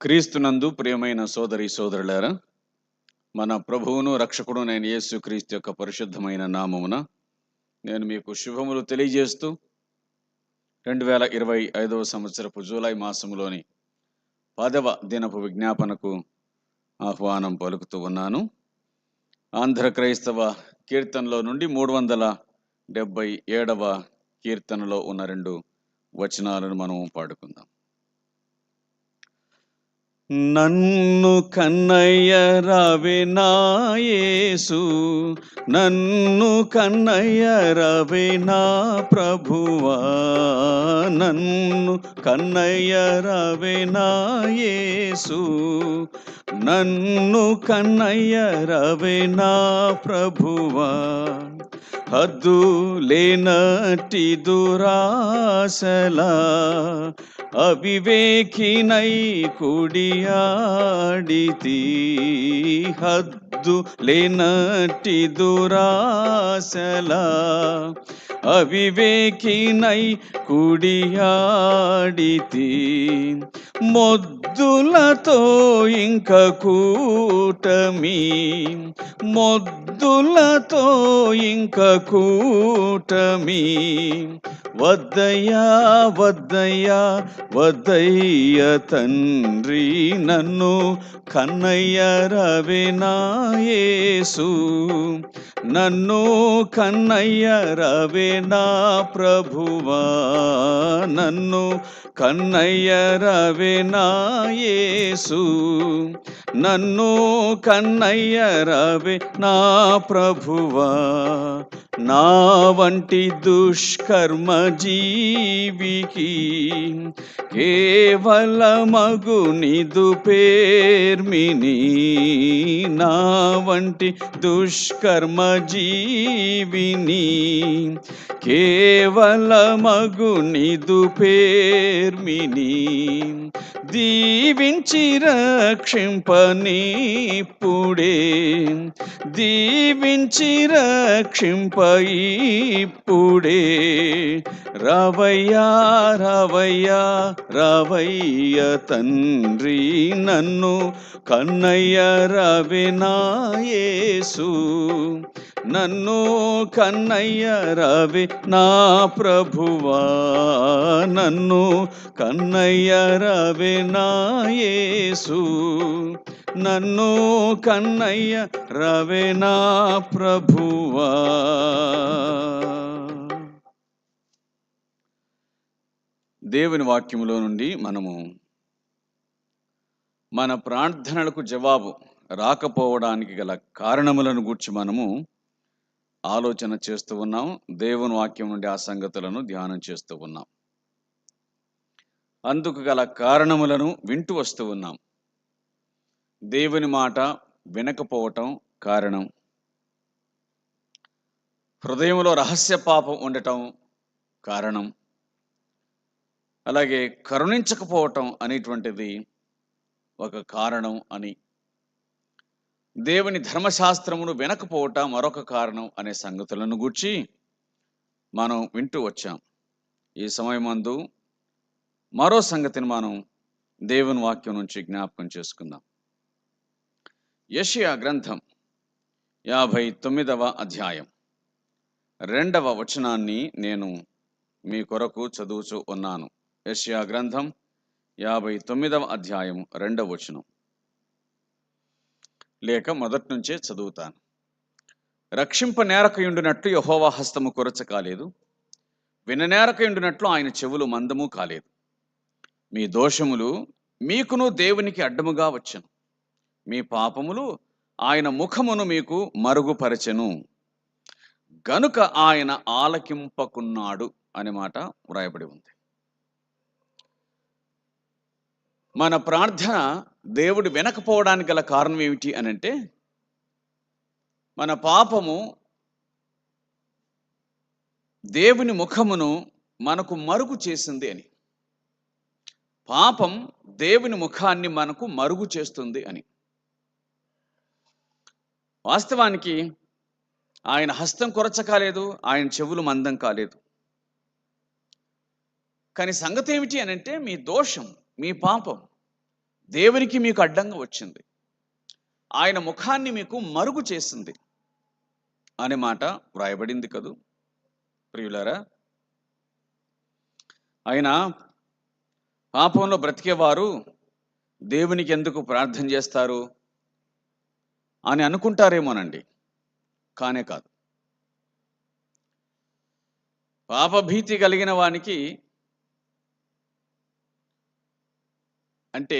క్రీస్తునందు ప్రియమైన సోదరి సోదరులారా మన ప్రభువును రక్షకుడు నేను యేసు క్రీస్తు యొక్క పరిశుద్ధమైన నామమున నేను మీకు శుభములు తెలియజేస్తూ రెండు వేల ఇరవై ఐదవ సంవత్సరపు జూలై మాసములోని పదవ దినపు విజ్ఞాపనకు ఆహ్వానం పలుకుతూ ఉన్నాను. ఆంధ్ర క్రైస్తవ కీర్తనలో నుండి మూడు వందల డెబ్బై ఏడవ కీర్తనలో ఉన్న రెండు వచనాలను మనం పాడుకుందాం. నన్ను కన్నయ్య రవినాయేసు నన్ను కన్నయ్య రవినా ప్రభువా. నన్ను కన్నయ్య రవినాయేసు నన్ను కన్నయ్య రవినా ప్రభువా. హద్దు లేనటి దురాసలా అవివేకినై కుడి కుడియాడితి హద్దు లేనటి దురాశల అవివేకినై కుడియాడితి. మొద్దులతో ఇంక కూటమి మొద్దులతో ఇంక కూటమి. వద్దయ్యా వద్దయ్యా వద్దయ్య తండ్రి. నన్ను కన్నయ్య రవినాయేసు నన్ను కన్నయ్య రవినా ప్రభువా. నన్ను కన్నయ్య రవినాయేసు నన్ను కన్నయ్య రవి నా ప్రభువా. నా వంటి దుష్కర్మ జీవికి కేవలమగు నిదు పేర్మిని నా వంటి దుష్కర్మ జీవిని. కేవలమగు నిదు పేర్మిని దీవించి రక్షింపని రక్షింపనిప్పుడే. దీవించి రక్షింప ఇప్పుడే రవయ్యా రవయ్యా రవయ్య తండ్రి. నన్ను కన్నయ్య రవినాయేసు నన్ను కన్నయ్య రవి నా ప్రభువా. నన్ను కన్నయ్య రవి నాయేసు నన్ను కన్నయ్య రవి నా ప్రభువా. దేవుని వాక్యములో నుండి మనము మన ప్రార్థనలకు జవాబు రాకపోవడానికి గల కారణములను గూర్చి మనము ఆలోచన చేస్తూ ఉన్నాం. దేవుని వాక్యం నుండి ఆ సంగతులను ధ్యానం చేస్తూ ఉన్నాం. అందుకు గల కారణములను వింటూ వస్తూ ఉన్నాం. దేవుని మాట వినకపోవటం కారణం. హృదయంలో రహస్య పాపం ఉండటం కారణం. అలాగే కరుణించకపోవటం అనేటువంటిది ఒక కారణం అని. దేవుని ధర్మశాస్త్రమును వినకపోవటం మరొక కారణం అనే సంగతులను గూర్చి మనం వింటూ వచ్చాం. ఈ సమయమందు మరో సంగతిని మనం దేవుని వాక్యం నుంచి జ్ఞాపకం చేసుకుందాం. యషియా గ్రంథం యాభై తొమ్మిదవ అధ్యాయం. రెండవ వచనాన్ని నేను మీ కొరకు చదువుచూ ఉన్నాను. యషియా గ్రంథం యాభై తొమ్మిదవ అధ్యాయం రెండవ వచనం. లేక మొదటి నుంచే చదువుతాను. రక్షింప నేరకయుండునట్లు యహోవా హస్తము కొరచ కాలేదు. విననేరకయుండునట్లు ఆయన చెవులు మందము కాలేదు. మీ దోషములు మీకును దేవునికి అడ్డముగా వచ్చను. మీ పాపములు ఆయన ముఖమును మీకు మరుగుపరచెను. గనుక ఆయన ఆలకింపకున్నాడు అనే మాట వ్రాయబడి ఉంది. మన ప్రార్థన దేవుడు వినకపోవడానికి గల కారణం ఏమిటి అని అంటే మన పాపము దేవుని ముఖమును మనకు మరుగు చేసింది అని. పాపం దేవుని ముఖాన్ని మనకు మరుగు చేస్తుంది అని. వాస్తవానికి ఆయన హస్తం కొరచ కాలేదు ఆయన చెవులు మందం కాలేదు. కానీ సంగతి ఏమిటి అని అంటే మీ దోషం మీ పాపం దేవునికి మీకు అడ్డంగా వచ్చింది. ఆయన ముఖాన్ని మీకు మరుగు చేసింది అనే మాట వ్రాయబడింది కదూ? ప్రియులారా ఆయన పాపంలో బ్రతికేవారు దేవునికి ఎందుకు ప్రార్థన చేస్తారు అని అనుకుంటారేమోనండి. కానే కాదు. పాపభీతి కలిగిన వానికి అంటే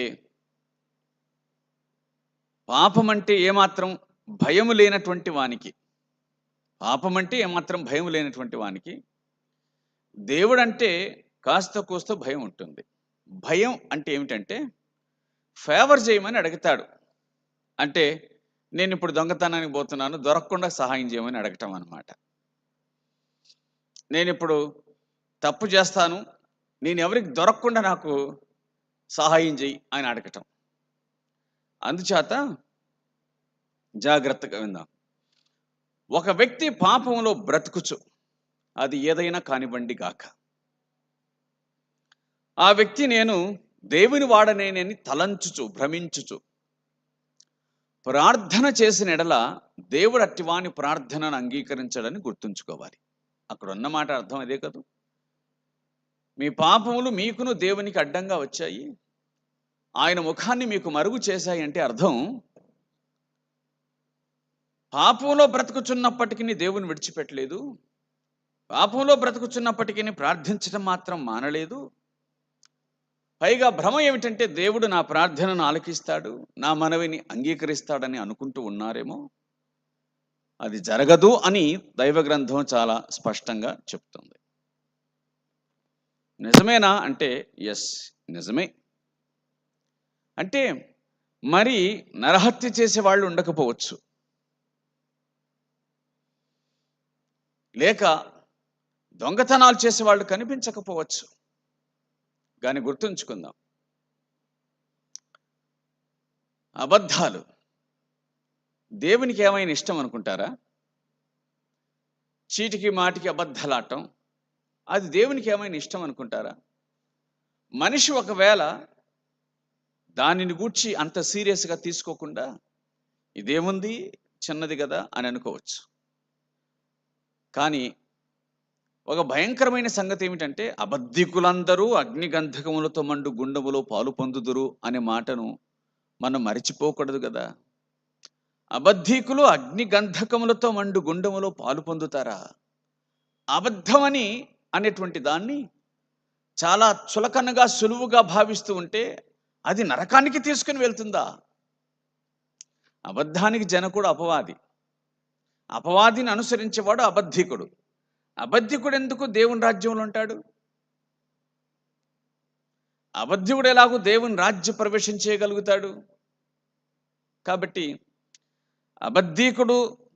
పాపం అంటే ఏమాత్రం భయం లేనటువంటి వానికి పాపం అంటే ఏమాత్రం భయం లేనటువంటి వానికి దేవుడు అంటే కాస్త కూస్త భయం ఉంటుంది. భయం అంటే ఏమిటంటే ఫేవర్ చేయమని అడుగుతాడు. అంటే నేను ఇప్పుడు దొంగతనానికి పోతున్నాను దొరకకుండా సహాయం చేయమని అడగటం అనమాట నేను ఇప్పుడు తప్పు చేస్తాను నేను ఎవరికి దొరకకుండా నాకు సహాయం చేయి అని అడగటం. అందుచేత జాగ్రత్తగా విందాం. ఒక వ్యక్తి పాపంలో బ్రతుకుచు అది ఏదైనా కానివ్వండి గాక. ఆ వ్యక్తి నేను దేవుని వాడనేనని తలంచుచు భ్రమించుచు. ప్రార్థన చేసిన ఎడల దేవుడు అట్టివాని ప్రార్థనను అంగీకరించడని గుర్తుంచుకోవాలి. అక్కడ ఉన్నమాట అర్థం అదే కదా? మీ పాపములు మీకును దేవునికి అడ్డంగా వచ్చాయి. ఆయన ముఖాన్ని మీకు మరుగు చేశాయి అంటే అర్థం పాపంలో బ్రతుకుచున్నప్పటికీ దేవుని విడిచిపెట్టలేదు. పాపంలో బ్రతుకుచున్నప్పటికీ ప్రార్థించడం మాత్రం మానలేదు. పైగా భ్రమ ఏమిటంటే దేవుడు నా ప్రార్థనను ఆలకిస్తాడు నా మనవిని అంగీకరిస్తాడని అనుకుంటూ ఉన్నారేమో. అది జరగదు అని దైవ గ్రంథం చాలా స్పష్టంగా చెప్తుంది. నిజమేనా అంటే ఎస్ నిజమే. అంటే మరి నరహత్య చేసే వాళ్ళు ఉండకపోవచ్చు. లేక దొంగతనాలు చేసేవాళ్ళు కనిపించకపోవచ్చు. కానీ గుర్తుంచుకుందాం. అబద్ధాలు. దేవునికి ఏమైనా ఇష్టం అనుకుంటారా? చీటికి మాటికి అబద్ధాలాటం. అది దేవునికి ఏమైనా ఇష్టం అనుకుంటారా? మనిషి ఒకవేళ దానిని గూర్చి అంత సీరియస్గా తీసుకోకుండా ఇదేముంది? చిన్నది కదా అని అనుకోవచ్చు. కానీ ఒక భయంకరమైన సంగతి ఏమిటంటే అబద్ధికులందరూ అగ్నిగంధకములతో మండు గుండములో పాలు పొందుదురు అనే మాటను మనం మరిచిపోకూడదు కదా అబద్ధికులు అగ్నిగంధకములతో మండు గుండములో పాలు పొందుతారా? అబద్ధమని అనేటువంటి దాన్ని చాలా చులకనగా సులువుగా భావిస్తూ ఉంటే అది నరకానికి తీసుకుని వెళ్తుందా? అబద్ధానికి జనకుడు అపవాది. అపవాదిని అనుసరించేవాడు అబద్ధికుడు. అబద్ధికుడు ఎందుకు దేవుని రాజ్యంలో ఉంటాడు? అబద్ధికుడు ఎలాగో దేవుని రాజ్య ప్రవేశం చేయగలుగుతాడు? కాబట్టి అబద్ధీకుడు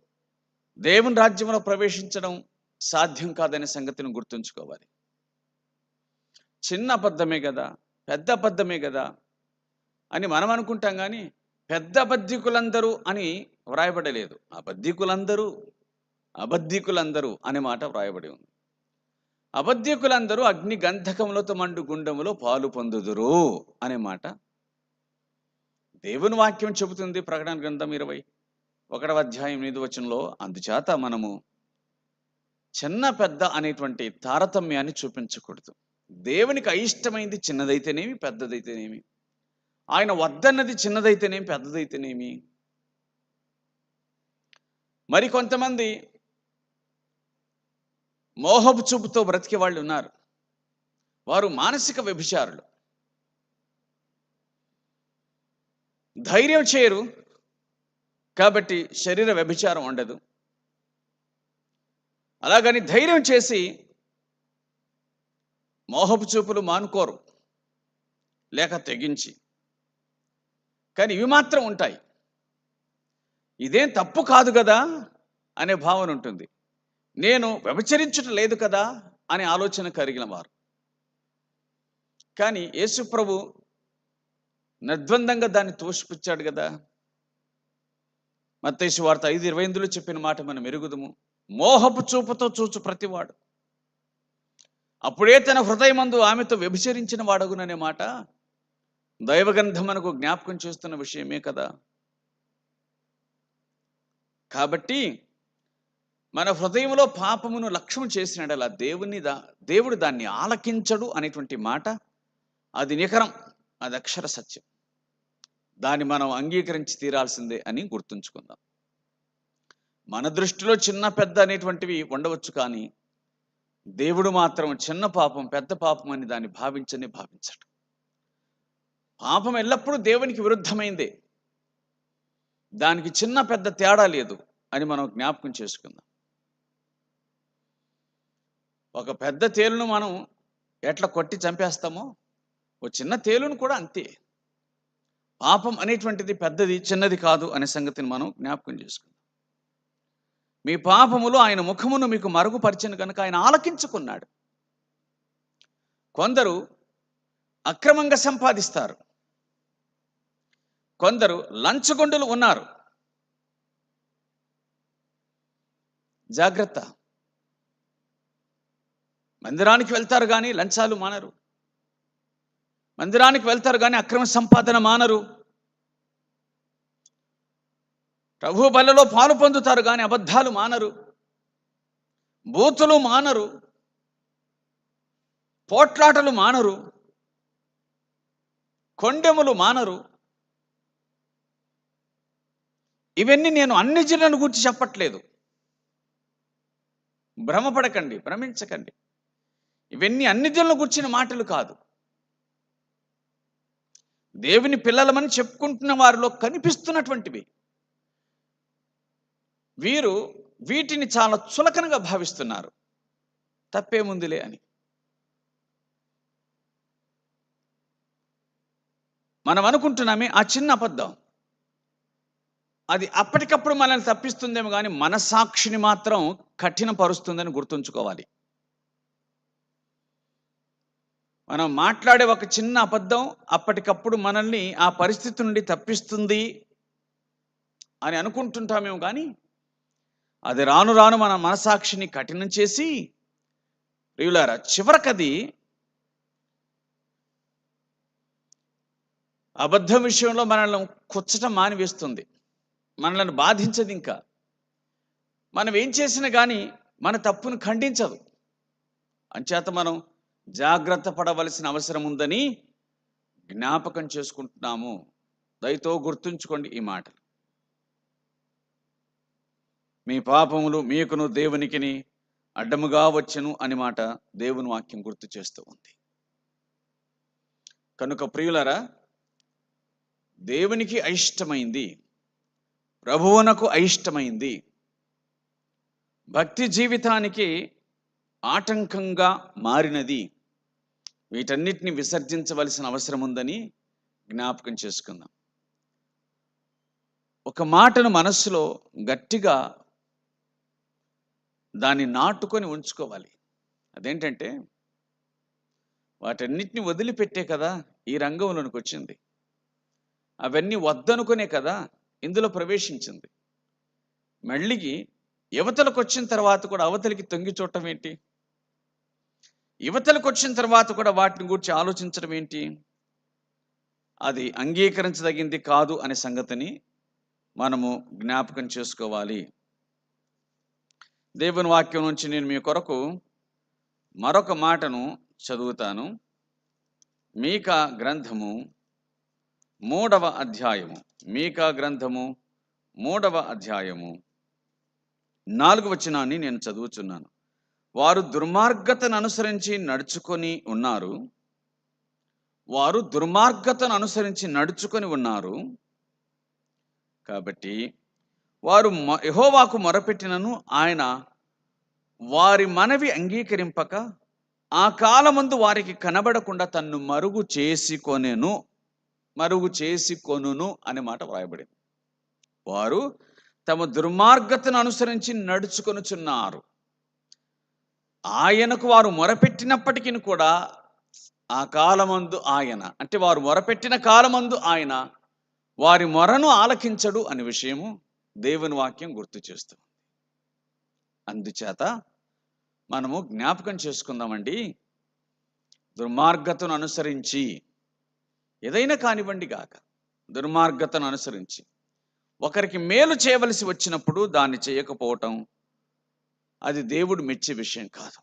దేవుని రాజ్యంలో ప్రవేశించడం సాధ్యం కాదనే సంగతిని గుర్తుంచుకోవాలి. చిన్న అబద్ధమే కదా పెద్ద అబద్ధమే కదా అని మనం అనుకుంటాం కానీ పెద్ద బద్ధికులందరూ అని వ్రాయబడలేదు. అబద్ధికులందరూ అబద్ధికులందరూ అనే మాట వ్రాయబడి ఉంది. అబద్ధికులందరూ అగ్ని గంధకములతో మండు గుండములో పాలు పొందుదురు అనే మాట దేవుని వాక్యం చెబుతుంది ప్రకటన గ్రంథం ఇరవై ఒకటవ అధ్యాయం ఎనిమిది వచనంలో. అందుచేత మనము చిన్న పెద్ద అనేటువంటి తారతమ్యాన్ని చూపించకూడదు. దేవునికి అయిష్టమైంది చిన్నదైతేనేమి పెద్దదైతేనేమి? ఆయన వద్దన్నది చిన్నదైతేనేమి పెద్దదైతేనేమి? మరి కొంతమంది మోహపు చూపుతో బ్రతికే వాళ్ళు ఉన్నారు. వారు మానసిక వ్యభిచారులు. ధైర్యం చేయరు. కాబట్టి శరీర వ్యభిచారం ఉండదు. అలాగని ధైర్యం చేసి మోహపు చూపులు మానుకోరు లేక తెగించి. కానీ ఇవి మాత్రం ఉంటాయి. ఇదేం తప్పు కాదు కదా అనే భావన ఉంటుంది. నేను వ్యభిచరించుట లేదు కదా అనే ఆలోచన కలిగిన వారు. కానీ యేసుప్రభు నిర్ద్వందంగా దాన్ని తోసిపుచ్చాడు కదా. మత్తైసు వార్త ఐదు ఇరవై ఎనిమిదిలో చెప్పిన మాట మనం ఎరుగుదము. మోహపు చూపుతో చూచు ప్రతివాడు. అప్పుడే తన హృదయమందు ఆమెతో వ్యభిచరించిన వాడగుననే మాట దైవగ్రంథం మనకు జ్ఞాపకం చేస్తున్న విషయమే కదా. కాబట్టి మన హృదయంలో పాపమును లక్ష్యం చేసినడలా దేవుని దా దేవుడు దాన్ని ఆలకించడు అనేటువంటి మాట అది నికరం అది అక్షర సత్యం. దాన్ని మనం అంగీకరించి తీరాల్సిందే అని గుర్తుంచుకుందాం. మన దృష్టిలో చిన్న పెద్ద అనేటువంటివి ఉండవచ్చు కానీ దేవుడు మాత్రం చిన్న పాపం పెద్ద పాపం అని దాన్ని భావించని భావించడు. పాపం ఎల్లప్పుడూ దేవునికి విరుద్ధమైందే. దానికి చిన్న పెద్ద తేడా లేదు అని మనం జ్ఞాపకం చేసుకుందాం. ఒక పెద్ద తేలును మనం ఎట్లా కొట్టి చంపేస్తామో ఓ చిన్న తేలును కూడా అంతే. పాపం అనేటువంటిది పెద్దది చిన్నది కాదు అనే సంగతిని మనం జ్ఞాపకం చేసుకుందాం. మీ పాపములు ఆయన ముఖమును మీకు మరుగుపరిచిన కనుక ఆయన ఆలకించుకున్నాడు. కొందరు అక్రమంగా సంపాదిస్తారు. కొందరు లంచగొండులు ఉన్నారు. జాగ్రత్త. మందిరానికి వెళ్తారు కానీ లంచాలు మానరు. మందిరానికి వెళ్తారు కానీ అక్రమ సంపాదన మానరు. ప్రభు బలలో పాలు పొందుతారు కానీ అబద్ధాలు మానరు. బూతులు మానరు. పోట్లాటలు మానరు. కొండెములు మానరు. ఇవన్నీ నేను అన్ని జిల్లను గురించి చెప్పట్లేదు. భ్రమపడకండి భ్రమించకండి. ఇవన్నీ అన్ని జిల్లను గుర్చిన మాటలు కాదు. దేవుని పిల్లలమని చెప్పుకుంటున్న వారిలో కనిపిస్తున్నటువంటివి. వీరు వీటిని చాలా చులకనగా భావిస్తున్నారు. తప్పేముందిలే అని. మనం అనుకుంటున్నామే ఆ చిన్న అబద్ధం. అది అప్పటికప్పుడు మనల్ని తప్పిస్తుందేమో కానీ మనసాక్షిని మాత్రం కఠినపరుస్తుందని గుర్తుంచుకోవాలి. మనం మాట్లాడే ఒక చిన్న అబద్ధం అప్పటికప్పుడు మనల్ని ఆ పరిస్థితి నుండి తప్పిస్తుంది అని అనుకుంటుంటామేమో కానీ అది రాను రాను మన మనసాక్షిని కఠినం చేసి ప్రియులారా చివరకది అబద్ధం విషయంలో మనల్ని కుచ్చటం మానివేస్తుంది. మనల్ని బాధించదు ఇంకా. మనం ఏం చేసినా కానీ మన తప్పును ఖండించదు. అంచేత మనం జాగ్రత్త పడవలసిన అవసరం ఉందని జ్ఞాపకం చేసుకుంటున్నాము. దయతో గుర్తుంచుకోండి ఈ మాటలు. మీ పాపములు మీకును దేవునికిని అడ్డముగా వచ్చెను అని మాట దేవుని వాక్యం గుర్తు చేస్తూ ఉంది. కనుక ప్రియులరా దేవునికి అయిష్టమైంది ప్రభువునకు అయిష్టమైంది భక్తి జీవితానికి ఆటంకంగా మారినది వీటన్నిటిని విసర్జించవలసిన అవసరం ఉందని జ్ఞాపకం చేసుకుందాం. ఒక మాటను మనస్సులో గట్టిగా దాన్ని నాటుకొని ఉంచుకోవాలి. అదేంటంటే వాటన్నిటిని వదిలిపెట్టే కదా ఈ రంగంలోనికి వచ్చింది. అవన్నీ వద్దనుకునే కదా ఇందులో ప్రవేశించింది. మళ్ళీ యువతలకు వచ్చిన తర్వాత కూడా అవతలికి తొంగి చూడటం ఏంటి? యువతలకు వచ్చిన తర్వాత కూడా వాటిని గురించి ఆలోచించడం ఏంటి? అది అంగీకరించదగింది కాదు అనే సంగతిని మనము జ్ఞాపకం చేసుకోవాలి. దేవుని వాక్యం నుంచి నేను మీ కొరకు మరొక మాటను చదువుతాను. మీకా గ్రంథము మూడవ అధ్యాయము. మీకా గ్రంథము మూడవ అధ్యాయము నాలుగు వచనాన్ని నేను చదువుచున్నాను. వారు దుర్మార్గతను అనుసరించి నడుచుకొని ఉన్నారు. వారు దుర్మార్గతను అనుసరించి నడుచుకొని ఉన్నారు. కాబట్టి వారు మ- మొరపెట్టినను ఆయన వారి మనవి అంగీకరింపక ఆ కాలమందు వారికి కనబడకుండా తన్ను మరుగు చేసుకొనెను మరుగు చేసుకొనును అనే మాట వ్రాయబడింది. వారు తమ దుర్మార్గతను అనుసరించి నడుచుకొనుచున్నారు. ఆయనకు వారు మొరపెట్టినప్పటికీ కూడా ఆ కాలమందు ఆయన అంటే వారు మొరపెట్టిన కాలమందు ఆయన వారి మొరను ఆలకించడు అనే విషయము దేవుని వాక్యం గుర్తు చేస్తుంది. అందుచేత మనము జ్ఞాపకం చేసుకుందామండి. దుర్మార్గతను అనుసరించి ఏదైనా కానివ్వండి గాక దుర్మార్గతను అనుసరించి ఒకరికి మేలు చేయవలసి వచ్చినప్పుడు దాన్ని చేయకపోవటం అది దేవుడు మెచ్చే విషయం కాదు.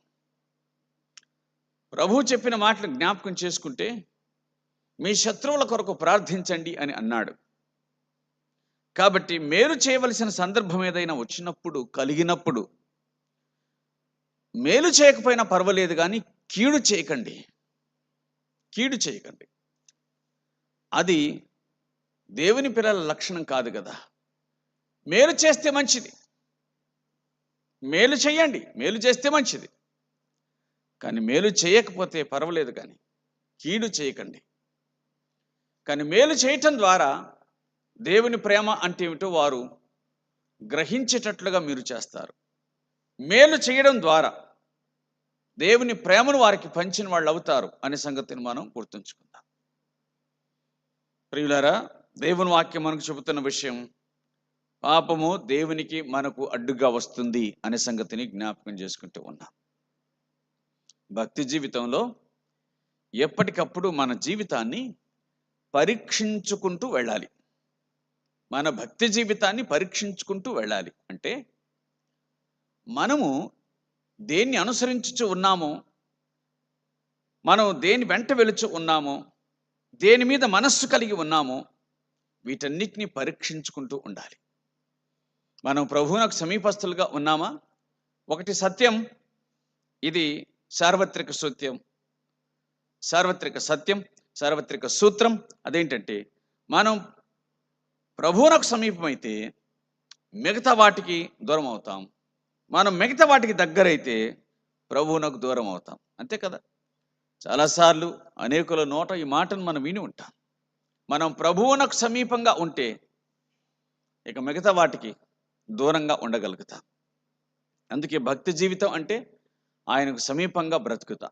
ప్రభు చెప్పిన మాటలు జ్ఞాపకం చేసుకుంటే మీ శత్రువుల కొరకు ప్రార్థించండి అని అన్నాడు. కాబట్టి మేలు చేయవలసిన సందర్భం ఏదైనా వచ్చినప్పుడు కలిగినప్పుడు మేలు చేయకపోయినా పర్వాలేదు కానీ కీడు చేయకండి. కీడు చేయకండి. అది దేవుని పిల్లల లక్షణం కాదు కదా. మేలు చేస్తే మంచిది. మేలు చేయండి. మేలు చేస్తే మంచిది. కానీ మేలు చేయకపోతే పర్వాలేదు కానీ కీడు చేయకండి. కానీ మేలు చేయటం ద్వారా దేవుని ప్రేమ అంటే ఏమిటో వారు గ్రహించేటట్లుగా మీరు చేస్తారు. మేలు చేయడం ద్వారా దేవుని ప్రేమను వారికి పంచిన వాళ్ళు అవుతారు అనే సంగతిని మనం గుర్తుంచుకుందాం. ప్రియులారా దేవుని వాక్యం మనకు చెబుతున్న విషయం పాపము దేవునికి మనకు అడ్డుగా వస్తుంది అనే సంగతిని జ్ఞాపకం చేసుకుంటూ ఉన్నాం. భక్తి జీవితంలో ఎప్పటికప్పుడు మన జీవితాన్ని పరీక్షించుకుంటూ వెళ్ళాలి. మన భక్తి జీవితాన్ని పరీక్షించుకుంటూ వెళ్ళాలి. అంటే మనము దేన్ని అనుసరించుచు ఉన్నామో మనం దేని వెంట వెలుచు ఉన్నామో దేని మీద మనస్సు కలిగి ఉన్నామో వీటన్నిటిని పరీక్షించుకుంటూ ఉండాలి. మనం ప్రభువునకు సమీపస్తులుగా ఉన్నామా? ఒకటి సత్యం ఇది సార్వత్రిక సత్యం. సార్వత్రిక సత్యం సార్వత్రిక సూత్రం అదేంటంటే మనం ప్రభువునకు సమీపమైతే మిగతా వాటికి దూరం అవుతాం. మనం మిగతా వాటికి దగ్గరైతే ప్రభువునకు దూరం అవుతాం. అంతే కదా? చాలాసార్లు అనేకుల నోట ఈ మాటను మనం విని ఉంటాం. మనం ప్రభువునకు సమీపంగా ఉంటే ఇక మిగతా వాటికి దూరంగా ఉండగలుగుతాం. అందుకే భక్తి జీవితం అంటే ఆయనకు సమీపంగా బ్రతుకుతా.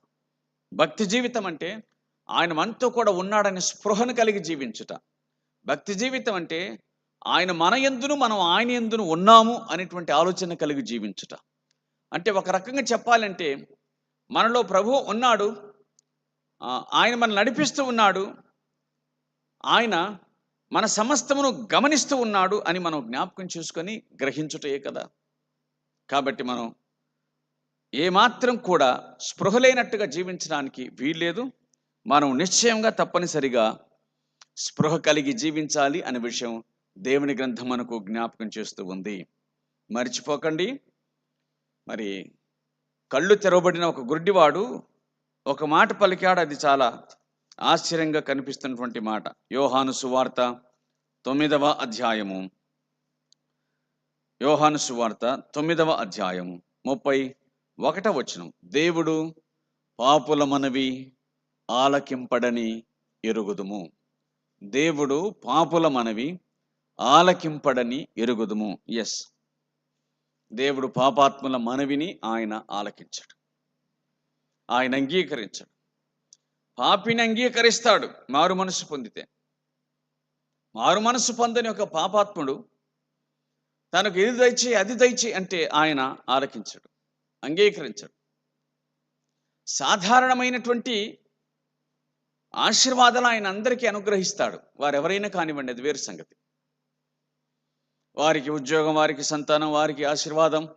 భక్తి జీవితం అంటే ఆయన మనతో కూడా ఉన్నాడని స్పృహను కలిగి జీవించుట. భక్తి జీవితం అంటే ఆయన మన ఎందును మనం ఆయన ఎందును ఉన్నాము అనేటువంటి ఆలోచన కలిగి జీవించుట. అంటే ఒక రకంగా చెప్పాలంటే మనలో ప్రభు ఉన్నాడు ఆయన మనం నడిపిస్తూ ఉన్నాడు ఆయన మన సమస్తమును గమనిస్తూ ఉన్నాడు అని మనం జ్ఞాపకం చేసుకొని గ్రహించుటే కదా. కాబట్టి మనం ఏమాత్రం కూడా స్పృహ లేనట్టుగా జీవించడానికి వీల్లేదు. మనం నిశ్చయంగా తప్పనిసరిగా స్పృహ కలిగి జీవించాలి అనే విషయం దేవుని గ్రంథం మనకు జ్ఞాపకం చేస్తూ ఉంది. మర్చిపోకండి. మరి కళ్ళు తెరవబడిన ఒక గుడ్డివాడు ఒక మాట పలికాడు. అది చాలా ఆశ్చర్యంగా కనిపిస్తున్నటువంటి మాట. యోహాను సువార్త తొమ్మిదవ అధ్యాయము. యోహాను సువార్త తొమ్మిదవ అధ్యాయము ముప్పై ఒకట వచనం. దేవుడు పాపుల మనవి ఆలకింపడని ఎరుగుదుము. దేవుడు పాపుల మనవి ఆలకింపడని ఎరుగుదుము. ఎస్ దేవుడు పాపాత్ముల మనవిని ఆయన ఆలకించడు. ఆయన అంగీకరించడు. పాపిని అంగీకరిస్తాడు. మారు మనసు పొందితే. మారు మనసు పొందని ఒక పాపాత్ముడు తనకు ఇది దయచి అది దయచి అంటే ఆయన ఆలకించడు. అంగీకరించడు. సాధారణమైనటువంటి ఆశీర్వాదాలు ఆయన అందరికీ అనుగ్రహిస్తాడు. వారెవరైనా కానివ్వండి అది వేరు సంగతి. వారికి ఉద్యోగం వారికి సంతానం వారికి ఆశీర్వాదం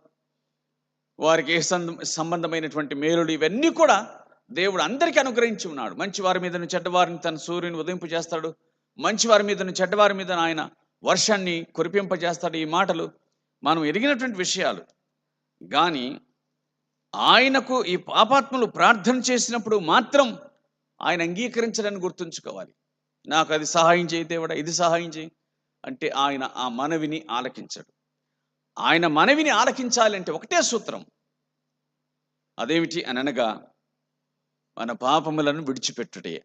వారికి ఏ సంబంధమైనటువంటి మేలులు ఇవన్నీ కూడా దేవుడు అందరికీ అనుగ్రహించి ఉన్నాడు. మంచి వారి మీదను చెడ్డవారిని తన సూర్యుని ఉదయింపు చేస్తాడు. మంచి వారి మీదను చెడ్డవారి మీద ఆయన వర్షాన్ని కురిపింపజేస్తాడు. ఈ మాటలు మనం ఎరిగినటువంటి విషయాలు. కానీ ఆయనకు ఈ పాపాత్ములు ప్రార్థన చేసినప్పుడు మాత్రం ఆయన అంగీకరించడని గుర్తుంచుకోవాలి. నాకు అది సహాయం చేయి దేవుడా ఇది సహాయం చేయి అంటే ఆయన ఆ మనవిని ఆలకించడు. ఆయన మనవిని ఆలకించాలంటే ఒకటే సూత్రం. అదేమిటి అనగా మన పాపములను విడిచిపెట్టుటే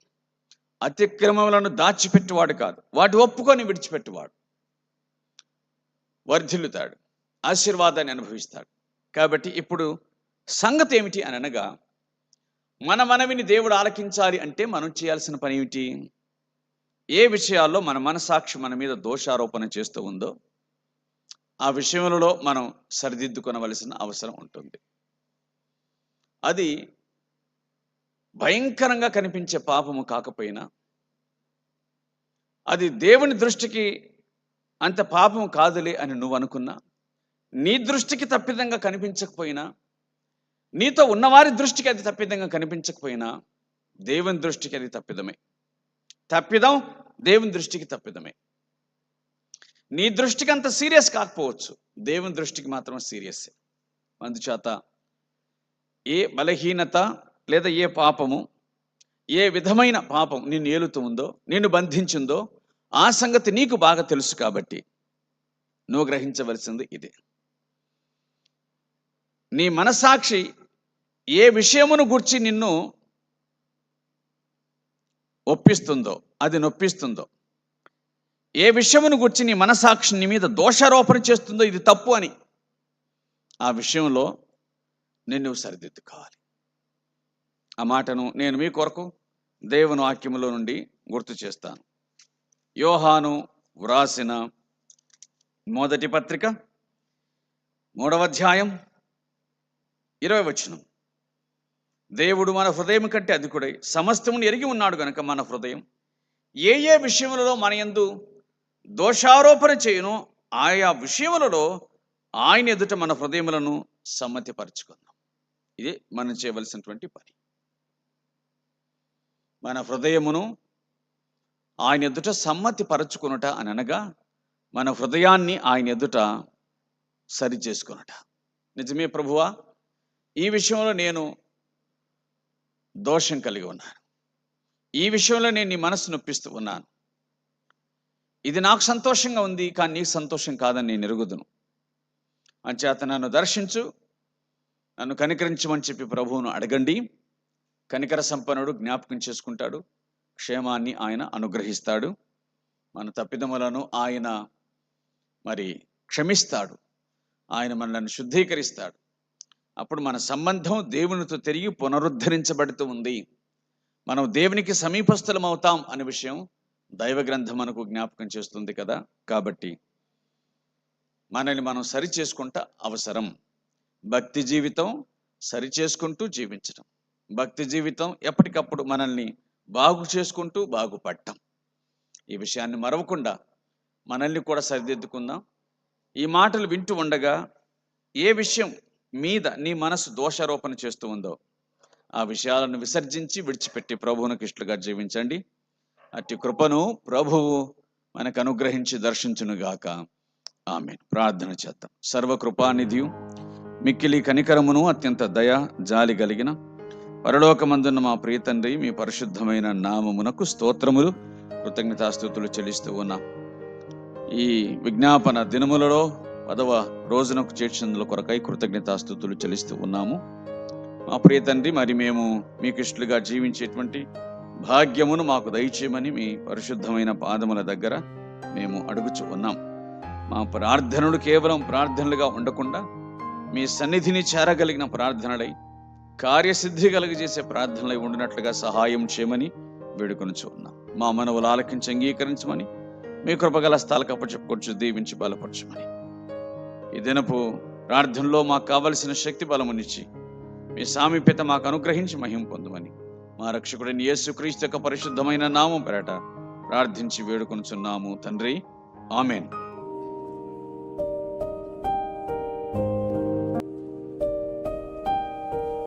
అతిక్రమములను దాచిపెట్టువాడు కాదు వాటి ఒప్పుకొని విడిచిపెట్టువాడు. వర్ధిల్లుతాడు ఆశీర్వాదాన్ని అనుభవిస్తాడు. కాబట్టి ఇప్పుడు సంగతి ఏమిటి అనగా మన మనవిని దేవుడు ఆలకించాలి అంటే మనం చేయాల్సిన పని ఏమిటి? ఏ విషయాల్లో మన మనసాక్షి మన మీద దోషారోపణ చేస్తూ ఉందో ఆ విషయములలో మనం సరిదిద్దుకొనవలసిన అవసరం ఉంటుంది. అది భయంకరంగా కనిపించే పాపము కాకపోయినా అది దేవుని దృష్టికి అంత పాపం కాదులే అని నువ్వు అనుకున్నా నీ దృష్టికి తప్పిదంగా కనిపించకపోయినా నీతో ఉన్నవారి దృష్టికి అది తప్పిదంగా కనిపించకపోయినా దేవుని దృష్టికి అది తప్పిదమే. తప్పిదం దేవుని దృష్టికి తప్పిదమే. నీ దృష్టికి అంత సీరియస్ కాకపోవచ్చు. దేవుని దృష్టికి మాత్రం సీరియస్ అందుచేత ఏ బలహీనత లేదా ఏ పాపము ఏ విధమైన పాపం నిన్ను ఏలుతూ ఉందో నిన్ను బంధించిందో ఆ సంగతి నీకు బాగా తెలుసు కాబట్టి నువ్వు గ్రహించవలసింది ఇదే. నీ మనసాక్షి ఏ విషయమును గుర్చి నిన్ను ఒప్పిస్తుందో అది నొప్పిస్తుందో ఏ విషయమును గుర్చి నీ మనసాక్షి నీ మీద దోషారోపణ చేస్తుందో ఇది తప్పు అని ఆ విషయంలో నిన్ను సరిదిద్దుకోవాలి. ఆ మాటను నేను మీ కొరకు దేవుని వాక్యములో నుండి గుర్తు చేస్తాను. యోహాను వ్రాసిన మొదటి పత్రిక మూడవ అధ్యాయం ఇరవై వచనం. దేవుడు మన హృదయం కంటే అధికుడై సమస్తమును ఎరిగి ఉన్నాడు గనక మన హృదయం. ఏ ఏ విషయములలో మన యందు దోషారోపణ చేయను ఆయా విషయములలో ఆయన ఎదుట మన హృదయములను సమ్మతిపరచుకుందాం. ఇది మనం చేయవలసినటువంటి పని. మన హృదయమును ఆయన ఎదుట సమ్మతి పరచుకునుట అని అనగా మన హృదయాన్ని ఆయన ఎదుట సరి చేసుకునుట నిజమే ప్రభువా? ఈ విషయంలో నేను దోషం కలిగి ఉన్నాను ఈ విషయంలో నేను నీ మనసు నొప్పిస్తూ ఉన్నాను. ఇది నాకు సంతోషంగా ఉంది కానీ నీకు సంతోషం కాదని నేను ఎరుగుదును. అంచేత నన్ను దర్శించు నన్ను కనికరించమని చెప్పి ప్రభువును అడగండి. కనికర సంపన్నుడు జ్ఞాపకం చేసుకుంటాడు. క్షేమాన్ని ఆయన అనుగ్రహిస్తాడు. మన తప్పిదములను ఆయన మరి క్షమిస్తాడు. ఆయన మనల్ని శుద్ధీకరిస్తాడు. అప్పుడు మన సంబంధం దేవునితో తిరిగి పునరుద్ధరించబడుతూ ఉంది. మనం దేవునికి సమీపస్థలం అవుతాం అనే విషయం దైవ గ్రంథం మనకు జ్ఞాపకం చేస్తుంది కదా. కాబట్టి మనల్ని మనం సరి చేసుకుంటా అవసరం. భక్తి జీవితం సరి చేసుకుంటూ జీవించడం భక్తి జీవితం ఎప్పటికప్పుడు మనల్ని బాగు చేసుకుంటూ బాగుపడటం. ఈ విషయాన్ని మరవకుండా మనల్ని కూడా సరిదిద్దుకుందాం. ఈ మాటలు వింటూ ఉండగా ఏ విషయం మీద నీ మనసు దోషారోపణ చేస్తూ ఉందో ఆ విషయాలను విసర్జించి విడిచిపెట్టి ప్రభువును ఇష్టలుగా జీవించండి. అట్టి కృపను ప్రభువు మనకు అనుగ్రహించి దర్శించునుగాక. ఆమె ప్రార్థన చేద్దాం. సర్వకృపానిధియు మిక్కిలి కనికరమును అత్యంత దయ జాలి కలిగిన పరలోకమందున్న మా ప్రియతండ్రి మీ పరిశుద్ధమైన నామమునకు స్తోత్రములు కృతజ్ఞతాస్థుతులు చెల్లిస్తూ ఉన్నాం. ఈ విజ్ఞాపన దినములలో పదవ రోజునకు చేర్చినందుల కొరకై కృతజ్ఞతాస్థుతులు చెల్లిస్తూ ఉన్నాము. మా ప్రియ తండ్రి మరి మేము మీకు ఇష్టలుగా జీవించేటువంటి భాగ్యమును మాకు దయచేయమని మీ పరిశుద్ధమైన పాదముల దగ్గర మేము అడుగుచు ఉన్నాం. మా ప్రార్థనలు కేవలం ప్రార్థనలుగా ఉండకుండా మీ సన్నిధిని చేరగలిగిన ప్రార్థనలై కార్యసిద్ధి కలుగజేసే ప్రార్థనలై ఉండినట్లుగా సహాయం చేయమని వేడుకొనుచు ఉన్నాం. మా మనవులు ఆలకించి అంగీకరించమని మీ కృపగల స్థాలకు అప్పచెప్పుకొచ్చు దీవించి బలపరచమని ఈ దినపు ప్రార్థనలో మాకు కావలసిన శక్తి బలమునిచ్చి మీ సామీప్యత మాకు అనుగ్రహించి మహిం పొందమని మా రక్షకుడిని యేసుక్రీస్తు యొక్క పరిశుద్ధమైన నామం పెరట ప్రార్థించి వేడుకొనుచున్నాము తండ్రి. ఆమెన్.